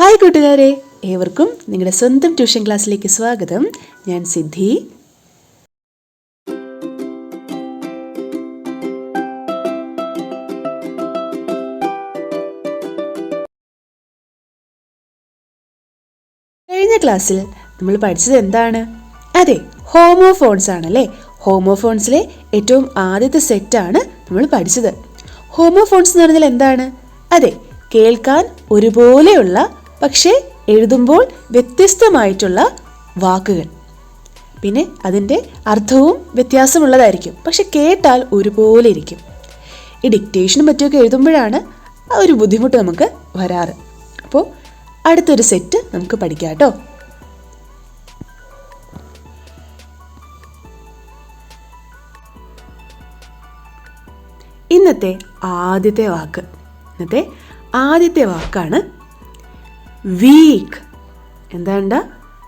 Hi കൂട്ടുകാരെ ഏവർക്കും നിങ്ങളുടെ സ്വന്തം ട്യൂഷൻ ക്ലാസ്സിലേക്ക് സ്വാഗതം. ഞാൻ സിദ്ധി. കഴിഞ്ഞ ക്ലാസ്സിൽ നമ്മൾ പഠിച്ചത് എന്താണ്? അതെ ഹോമോഫോൺസ് ആണല്ലേ? ഹോമോഫോൺസിലെ ഏറ്റവും ആദ്യത്തെ സെറ്റാണ് നമ്മൾ പഠിച്ചത്. ഹോമോഫോൺസ് എന്ന് പറഞ്ഞാൽ എന്താണ്? അതെ കേൾക്കാൻ ഒരുപോലെയുള്ള പക്ഷേ എഴുതുമ്പോൾ വ്യത്യസ്തമായിട്ടുള്ള വാക്കുകൾ. പിന്നെ അതിന്റെ അർത്ഥവും വ്യത്യാസമുള്ളതായിരിക്കും. പക്ഷെ കേട്ടാൽ ഒരുപോലെ ഇരിക്കും. ഈ ഡിക്റ്റേഷനും മറ്റുമൊക്കെ എഴുതുമ്പോഴാണ് ആ ഒരു ബുദ്ധിമുട്ട് നമുക്ക് വരാറ്. അപ്പോൾ അടുത്തൊരു സെറ്റ് നമുക്ക് പഠിക്കാം കേട്ടോ. ഇന്നത്തെ ആദ്യത്തെ വാക്ക്. ഇന്നത്തെ ആദ്യത്തെ വാക്കാണ് വീക്ക് എന്താണ്ട്?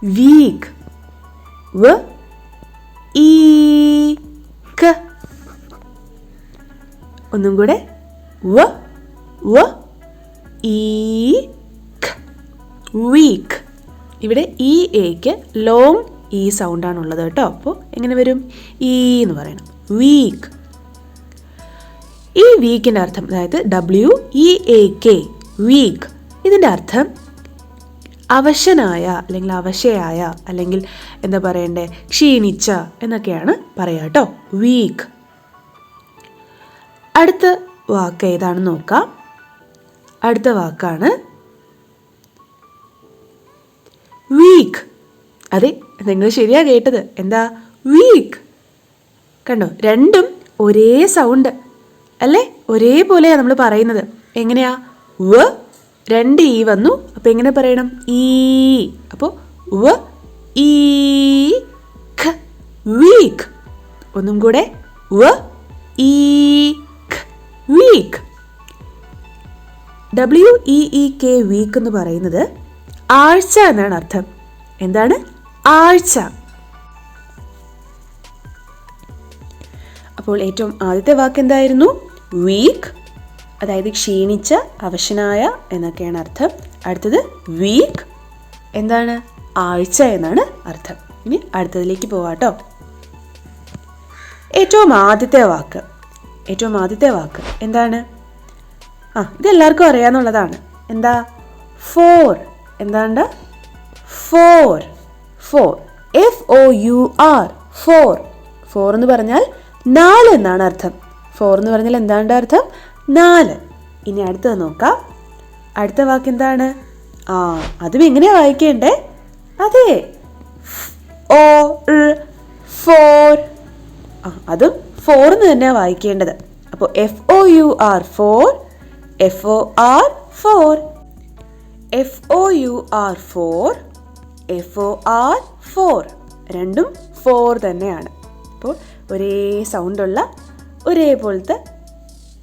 വീക്ക് വ ഈക്ക് ഒന്നും കൂടെ. വ വ ഈക്ക് വീക്ക് ഇവിടെ ഈ എക്ക് ലോങ് ഈ സൗണ്ടാണ് ഉള്ളത് കേട്ടോ. അപ്പോൾ എങ്ങനെ വരും? ഈ എന്ന് പറയണം. വീക്ക് ഈ വീക്കിന്റെ അർത്ഥം അതായത് W E A K week ഇതിന്റെ അർത്ഥം അവശനായ അല്ലെങ്കിൽ അവശയായ അല്ലെങ്കിൽ എന്താ പറയണ്ടേ ക്ഷീണിച്ച എന്നൊക്കെയാണ് പറയുക കേട്ടോ വീക്ക് അടുത്ത വാക്ക് ഏതാണെന്ന് നോക്കാം. അടുത്ത വാക്കാണ് വീക്ക് അതെ നിങ്ങൾ ശരിയാ കേട്ടത്. എന്താ? വീക്ക് കണ്ടോ? രണ്ടും ഒരേ സൗണ്ട് അല്ലേ? ഒരേപോലെയാണ് നമ്മൾ പറയുന്നത്. എങ്ങനെയാ? രണ്ട് ഇ വന്നു. അപ്പോൾ എങ്ങനെ പറയണം? ഈ. അപ്പോൾ വ ഈ ഖ വീക്ക് ഒന്നും കൂടെ വ ഈ week W E E K week എന്ന് പറയുന്നത് ആഴ്ച എന്നാണ് അർത്ഥം. എന്താണ്? ആഴ്ച. അപ്പോൾ ഏറ്റവും ആദ്യത്തെ വാക്ക് എന്തായിരുന്നു? വീക്ക് അതായത് ക്ഷീണിച്ച അവശനായ എന്നൊക്കെയാണ് അർത്ഥം. അടുത്തത് വീക്ക് എന്താണ്? ആഴ്ച എന്നാണ് അർത്ഥം. ഇനി അടുത്തതിലേക്ക് പോവാട്ടോ. ഏറ്റവും ആദ്യത്തെ വാക്ക്. ഏറ്റവും ആദ്യത്തെ വാക്ക് എന്താണ്? ആ ഇതെല്ലാവർക്കും അറിയാന്നുള്ളതാണ്. എന്താ? ഫോർ എന്താണ്ട്? Four four F O U R four four എന്ന് പറഞ്ഞാൽ നാല് എന്നാണ് അർത്ഥം. ഫോർ എന്ന് പറഞ്ഞാൽ എന്താണ് അർത്ഥം? നാല്. ഇനി അടുത്തത് നോക്കാം. അടുത്ത വാക്ക് എന്താണ് ആ അതും എങ്ങനെയാ വായിക്കേണ്ടേ? അതെ. ഓ ഫോർ. ആ അതും ഫോർ എന്ന് തന്നെയാണ് വായിക്കേണ്ടത്. അപ്പോൾ F O U R four F O R for. F O U R four F O R for. രണ്ടും ഫോർ തന്നെയാണ്. അപ്പോൾ ഒരേ സൗണ്ടുള്ള ഒരേപോലത്തെ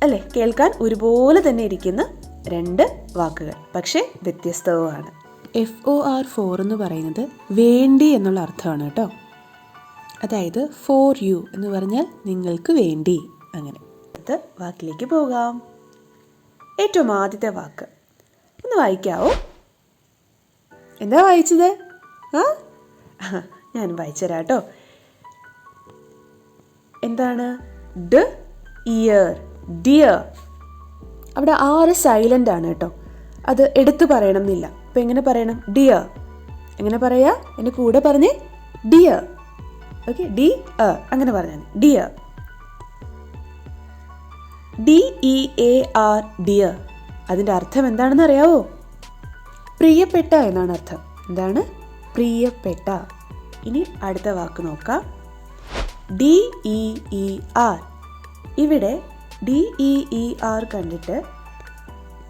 അല്ലേ? കേൾക്കാൻ ഒരുപോലെ തന്നെ ഇരിക്കുന്ന രണ്ട് വാക്കുകൾ. പക്ഷേ വ്യത്യസ്തവുമാണ്. എഫ് ഒ ആർ ഫോർ എന്ന് പറയുന്നത് വേണ്ടി എന്നുള്ള അർത്ഥമാണ് കേട്ടോ. അതായത് ഫോർ യു എന്ന് പറഞ്ഞാൽ നിങ്ങൾക്ക് വേണ്ടി അങ്ങനെ. അടുത്ത വാക്കിലേക്ക് പോകാം. ഏറ്റവും ആദ്യത്തെ വാക്ക്. ഒന്ന് വായിക്കാവോ? എന്താ വായിച്ചത്? ആ? ഞാൻ വായിച്ചുതരാം കേട്ടോ എന്താണ്? ഡ ഇയർ ഡിയർ അവിടെ ആറ് സൈലന്റ് ആണ് കേട്ടോ. അത് എടുത്തു പറയണം എന്നില്ല. അപ്പം എങ്ങനെ പറയണം? ഡിയർ എങ്ങനെ പറയാ? എന്റെ കൂടെ പറഞ്ഞേ ഡിയർ ഓക്കെ ഡി എ അങ്ങനെ പറഞ്ഞാൽ dear D E A R dear അതിന്റെ അർത്ഥം എന്താണെന്ന് അറിയാവോ? പ്രിയപ്പെട്ട എന്നാണ് അർത്ഥം. എന്താണ്? പ്രിയപ്പെട്ട. ഇനി അടുത്ത വാക്ക് നോക്കാം. ഡി ഇ ഇ ആർ ഇവിടെ ഡി ഇ ഇ ആർ കണ്ടിട്ട്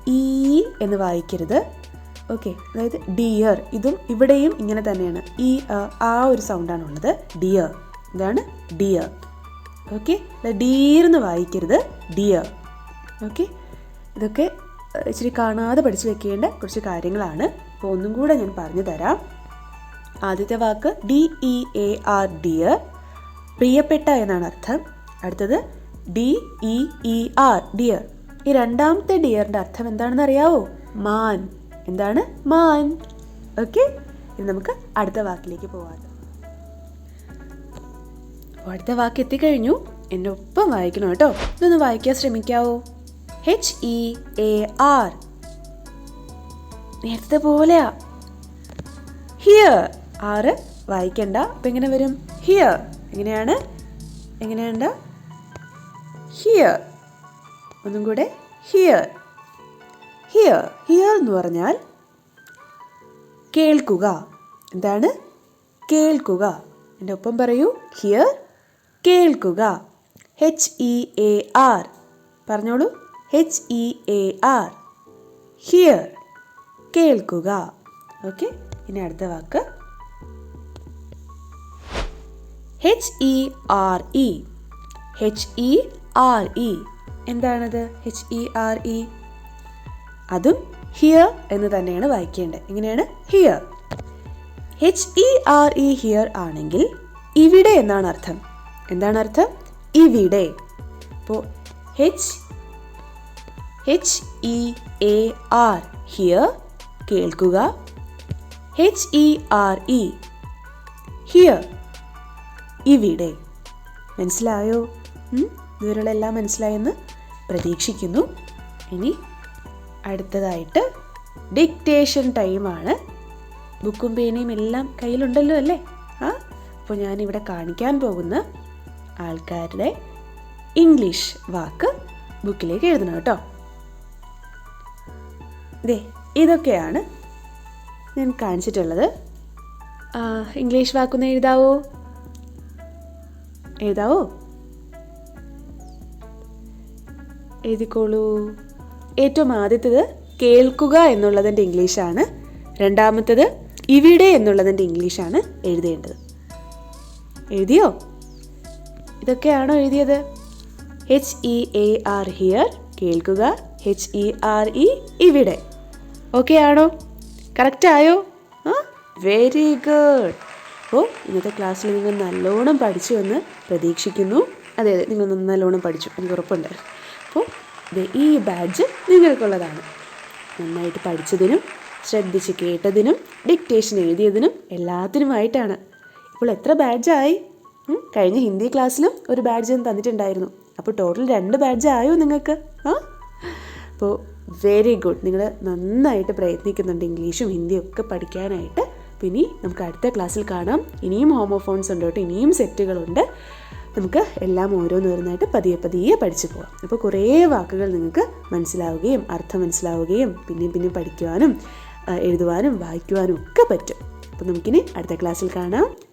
ഇ എന്ന് വായിക്കരുത്. ഓക്കെ അതായത് ഡിയർ ഇതും ഇവിടെയും ഇങ്ങനെ തന്നെയാണ്. ഈ ആ, ആ ഒരു സൗണ്ടാണ് ഉള്ളത്. ഡിയർ ഇതാണ് ഡിയർ ഓക്കെ ഡീർന്ന് വായിക്കരുത്. ഡിയർ ഓക്കെ ഇതൊക്കെ ഇച്ചിരി കാണാതെ പഠിച്ചു വെക്കേണ്ട കുറച്ച് കാര്യങ്ങളാണ്. അപ്പോൾ ഒന്നും കൂടെ ഞാൻ പറഞ്ഞു തരാം. ആദ്യത്തെ വാക്ക് D E A R dear പ്രിയപ്പെട്ട എന്നാണ് അർത്ഥം. അടുത്തത് D E E R deer. ഈ രണ്ടാമത്തെ ഡിയറിന്റെ അർത്ഥം എന്താണെന്ന് അറിയാവോ മാൻ. എന്താണ്? മാൻ. ഓക്കെ? ഇനി നമുക്ക് അടുത്ത വാക്കിലേക്ക് പോവാം. അടുത്ത വാക്ക് എത്തിക്കഴിഞ്ഞു. എന്റെ ഒപ്പം വായിക്കണം കേട്ടോ. ഇതൊന്ന് വായിക്കാൻ ശ്രമിക്കാവോ? എച്ച് ഇ എ ആർ നേരത്തെ പോലെയാ. ഹിയർ ആറ് വായിക്കണ്ട. അപ്പം എങ്ങനെ വരും? ഹിയർ എങ്ങനെയാണ്? എങ്ങനെയുണ്ട് ഹിയർ ഒന്നും കൂടെ ഹിയർ ഹിയർ ഹിയർ എന്ന് പറഞ്ഞാൽ കേൾക്കുക. എന്താണ്? കേൾക്കുക. എന്റെ ഒപ്പം പറയൂ. ഹിയർ കേൾക്കുക. എച്ച് ഇ എ ആർ പറഞ്ഞോളൂ. H E A R hear കേൾക്കുക. ഓക്കെ ഇനി അടുത്ത വാക്ക്. H E R E H E R E എന്താണത്? എച്ച് ഇ ആർ ഇ അതും ഹിയർ എന്ന് തന്നെയാണ് വായിക്കേണ്ടത്. എങ്ങനെയാണ് here H E R E here ആണെങ്കിൽ ഇവിടെ എന്നാണ് അർത്ഥം? എന്താണ് അർത്ഥം? ഇവിടെ. അപ്പോൾ H H E A R hear കേൾക്കുക. H E R E here ഇവിടെ. മനസ്സിലായോ? എല്ലാം മനസ്സിലായെന്ന് പ്രതീക്ഷിക്കുന്നു. ഇനി അടുത്തതായിട്ട് ഡിക്റ്റേഷൻ ടൈമാണ് ബുക്കും പേനയും എല്ലാം കയ്യിലുണ്ടല്ലോ അല്ലേ? ആ അപ്പോൾ ഞാനിവിടെ കാണിക്കാൻ പോകുന്ന ആൾക്കാരുടെ ഇംഗ്ലീഷ് വാക്ക് ബുക്കിലേക്ക് എഴുതണം കേട്ടോ. ദേ ഇതൊക്കെയാണ് ഞാൻ കാണിച്ചിട്ടുള്ളത്. ഇംഗ്ലീഷ് വാക്കൊന്ന് എഴുതാവോ? എഴുതാവോ? എഴുതിക്കോളൂ. ഏറ്റവും ആദ്യത്തേത് കേൾക്കുക എന്നുള്ളതിന്റെ ഇംഗ്ലീഷാണ്. രണ്ടാമത്തേത് ഇവിടെ എന്നുള്ളതിന്റെ ഇംഗ്ലീഷാണ് എഴുതേണ്ടത്. എഴുതിയോ? ഇതൊക്കെയാണോ എഴുതിയത്? H E A R hear കേൾക്കുക. എച്ച് ഇ ആർ ഇ ഇവിടെ. ഓക്കെ ആണോ കറക്റ്റ് ആയോ ആ വെരി ഗുഡ്. ഓ ഇന്നത്തെ ക്ലാസ്സിൽ നിങ്ങൾ നല്ലോണം പഠിച്ചു എന്ന് പ്രതീക്ഷിക്കുന്നു. അതെ അതെ നിങ്ങൾ നല്ലോണം പഠിച്ചു. എനിക്ക് ഉറപ്പുണ്ട്. ഈ ബാഡ്ജ് നിങ്ങൾക്കുള്ളതാണ്. നന്നായിട്ട് പഠിച്ചതിനും ശ്രദ്ധിച്ച് കേട്ടതിനും ഡിക്റ്റേഷൻ എഴുതിയതിനും എല്ലാത്തിനുമായിട്ടാണ്. ഇപ്പോൾ എത്ര ബാഡ്ജായി കഴിഞ്ഞ ഹിന്ദി ക്ലാസ്സിലും ഒരു ബാഡ്ജ് തന്നിട്ടുണ്ടായിരുന്നു. അപ്പോൾ ടോട്ടൽ രണ്ട് ബാഡ്ജ് ആയോ നിങ്ങൾക്ക്? ആ? അപ്പോൾ വെരി ഗുഡ് നിങ്ങൾ നന്നായിട്ട് പ്രയത്നിക്കുന്നുണ്ട് ഇംഗ്ലീഷും ഹിന്ദിയും ഒക്കെ പഠിക്കാനായിട്ട്. പിന്നെ നമുക്ക് അടുത്ത ക്ലാസ്സിൽ കാണാം. ഇനിയും ഹോമോഫോൺസ് ഉണ്ട് കേട്ടോ. ഇനിയും സെറ്റുകളുണ്ട് നമുക്ക് എല്ലാം ഓരോന്നോരോന്നായിട്ട് പതിയെ പതിയെ പഠിച്ചു പോകാം അപ്പോൾ കുറേ വാക്കുകൾ നിങ്ങൾക്ക് മനസ്സിലാവുകയും അർത്ഥം മനസ്സിലാവുകയും പിന്നെയും പിന്നെയും പഠിക്കുവാനും എഴുതുവാനും വായിക്കുവാനും ഒക്കെ പറ്റും. അപ്പോൾ നമുക്കിനി അടുത്ത ക്ലാസ്സിൽ കാണാം.